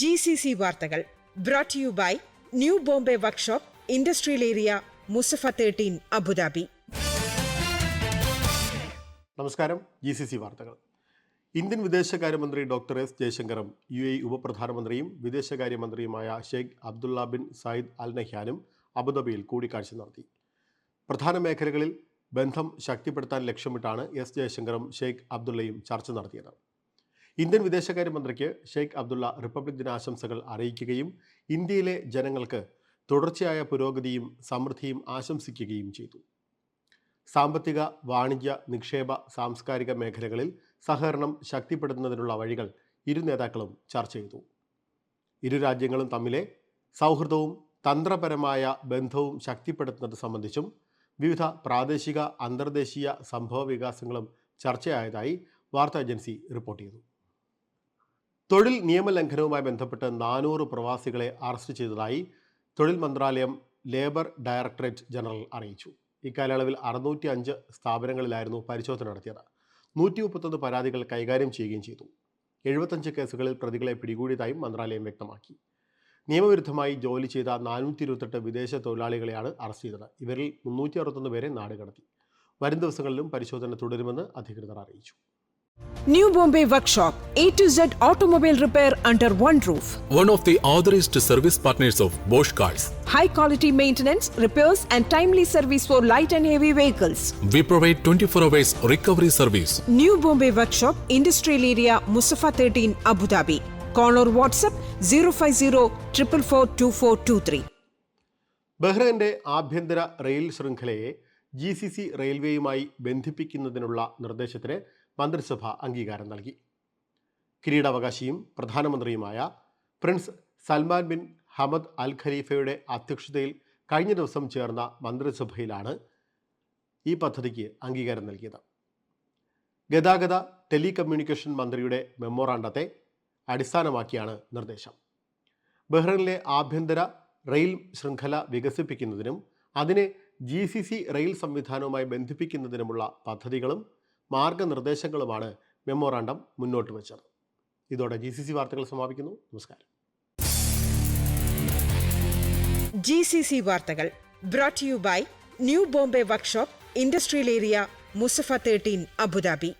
G C C വാർത്തകൾ brought you by New Bombay workshop industrial area Musaffah thirteen Abu Dhabi നമസ്കാരം. G C C വാർത്തകൾ. Indian വിദേശകാര്യമന്ത്രി doctor S ജയശങ്കറും U A ഉപപ്രധാനമന്ത്രിയും വിദേശകാര്യമന്ത്രിയുമായ Sheikh Abdullah bin Zayed Al നഹ്യാനും അബുദാബിയിൽ കൂടിക്കാഴ്ച നടത്തി. പ്രധാന മേഖലകളിൽ ബന്ധം ശക്തിപ്പെടുത്താൻ ലക്ഷ്യമിട്ടാണ് എസ് ജയശങ്കറും ഷെയ്ഖ് അബ്ദുള്ളയും ചർച്ച നടത്തിയത്. ഇന്ത്യൻ വിദേശകാര്യമന്ത്രിക്ക് ഷെയ്ഖ് അബ്ദുള്ള റിപ്പബ്ലിക് ദിനാശംസകൾ അറിയിക്കുകയും ഇന്ത്യയിലെ ജനങ്ങൾക്ക് തുടർച്ചയായ പുരോഗതിയും സമൃദ്ധിയും ആശംസിക്കുകയും ചെയ്തു. സാമ്പത്തിക വാണിജ്യ നിക്ഷേപ സാംസ്കാരിക മേഖലകളിൽ സഹകരണം ശക്തിപ്പെടുത്തുന്നതിനുള്ള വഴികൾ ഇരു നേതാക്കളും ചർച്ച ചെയ്തു. ഇരു രാജ്യങ്ങളും തമ്മിലെ സൗഹൃദവും തന്ത്രപരമായ ബന്ധവും ശക്തിപ്പെടുത്തുന്നത് സംബന്ധിച്ചും വിവിധ പ്രാദേശിക അന്തർദേശീയ സംഭവ വികാസങ്ങളും ചർച്ചയായതായി വാർത്താ ഏജൻസി റിപ്പോർട്ട് ചെയ്തു. തൊഴിൽ നിയമലംഘനവുമായി ബന്ധപ്പെട്ട് നാനൂറ് പ്രവാസികളെ അറസ്റ്റ് ചെയ്തതായി തൊഴിൽ മന്ത്രാലയം ലേബർ ഡയറക്ടറേറ്റ് ജനറൽ അറിയിച്ചു. ഇക്കാലയളവിൽ അറുന്നൂറ്റി അഞ്ച് സ്ഥാപനങ്ങളിലായിരുന്നു പരിശോധന നടത്തിയത്. നൂറ്റി മുപ്പത്തൊന്ന് പരാതികൾ കൈകാര്യം ചെയ്യുകയും ചെയ്തു. എഴുപത്തഞ്ച് കേസുകളിൽ പ്രതികളെ പിടികൂടിയതായും മന്ത്രാലയം വ്യക്തമാക്കി. നിയമവിരുദ്ധമായി ജോലി ചെയ്ത നാനൂറ്റി ഇരുപത്തെട്ട് വിദേശ തൊഴിലാളികളെയാണ് അറസ്റ്റ് ചെയ്തത്. ഇവരിൽ മുന്നൂറ്റി അറുപത്തൊന്ന് പേരെ നാടുകടത്തി. വരും ദിവസങ്ങളിലും പരിശോധന തുടരുമെന്ന് അധികൃതർ അറിയിച്ചു. New Bombay workshop A to Z automobile repair under one roof one of the authorized service partners of Bosch Cars. High quality maintenance, repairs and timely service for light and heavy vehicles We provide 24 hours recovery service. New Bombay workshop industrial area Mussafah thirteen Abu Dhabi Dhabi. WhatsApp zero five zero triple four two four two three ബഹ്റൈന്റെ ആഭ്യന്തര rail ശൃംഖലയെ G C C റെയിൽവേയുമായി ബന്ധിപ്പിക്കുന്നതിനുള്ള നിർദ്ദേശത്തിന് മന്ത്രിസഭ അംഗീകാരം നൽകി. കിരീടാവകാശിയും പ്രധാനമന്ത്രിയുമായ prince Salman bin Hamad Al ഖലീഫയുടെ അധ്യക്ഷതയിൽ കഴിഞ്ഞ ദിവസം ചേർന്ന മന്ത്രിസഭയിലാണ് ഈ പദ്ധതിക്ക് അംഗീകാരം നൽകിയത്. ഗതാഗത ടെലികമ്മ്യൂണിക്കേഷൻ മന്ത്രിയുടെ മെമ്മോറാണ്ടത്തെ അടിസ്ഥാനമാക്കിയാണ് നിർദ്ദേശം. ബഹ്റൈനിലെ ആഭ്യന്തര റെയിൽ ശൃംഖല വികസിപ്പിക്കുന്നതിനും അതിനെ ജി സി സി റെയിൽ സംവിധാനവുമായി ബന്ധിപ്പിക്കുന്നതിനുമുള്ള പദ്ധതികളും മാർഗനിർദ്ദേശങ്ങളുമാണ് മെമ്മോറാണ്ടം മുന്നോട്ട് വെച്ചത്. ഇതോടെ ജി സി സി വാർത്തകൾ സമാപിക്കുന്നു. നമസ്കാരം. ജി സി സി വാർത്തകൾ brought you by New Bombay workshop industrial area Musaffah thirteen Abu Dhabi